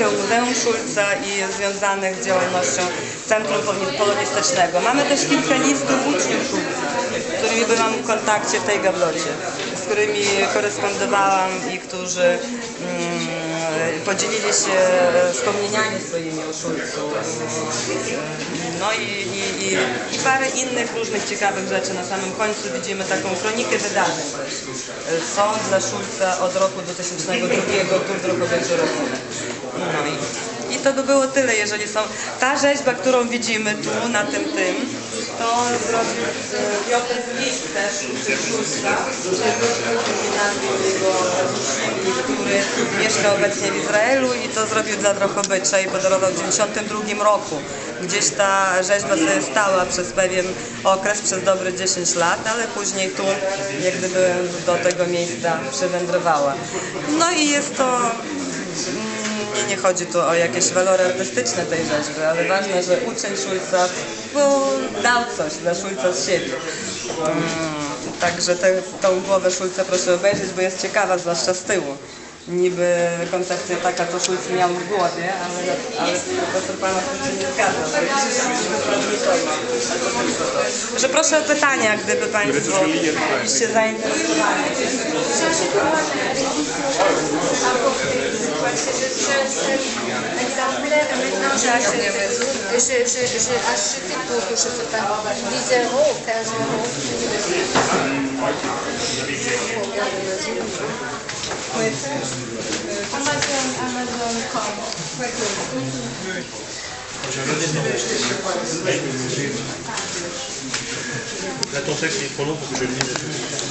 ekspozycją Muzeum Szulca i związanych z działalnością Centrum Polonistycznego. Mamy też kilka listów uczniów Szulca, z którymi byłam w kontakcie w tej gablocie, z którymi korespondowałam i którzy mm, podzielili się wspomnieniami swoimi o Szulcu. No i, i, i, i parę innych różnych ciekawych rzeczy. Na samym końcu widzimy taką kronikę wydarzeń. Co dla Szulca od roku 2002 tu w Drogowieczu No i, to by było tyle, jeżeli są... Ta rzeźba, którą widzimy tu, na tym tym, to zrobił e, Piotr Zwick też, uczeń Szulca, jego który mieszka obecnie w Izraelu i to zrobił dla Drohobycza i podarował w 1992 roku. Gdzieś ta rzeźba sobie stała przez pewien okres, przez dobre 10 lat, ale później tu jak gdyby do tego miejsca przywędrowała. No i jest to nie, nie chodzi tu o jakieś walory artystyczne tej rzeźby, ale ważne, że uczeń Szulca no, dał coś dla Szulca z siebie. Mm, Także tę tą głowę Szulca proszę obejrzeć, bo jest ciekawa, zwłaszcza z tyłu. Niby koncepcja taka, co Szulc miał w głowie, ale, ale profesor Pana się nie zgadza. Że proszę o pytania, gdyby Państwo byliście zainteresowani. Exemplaire et maintenant j'ai acheté, j'ai acheté pour, je sais pas, 10 euros, 15 euros. Amazon, Amazon.com. Ton texte est trop long pour que je le lise.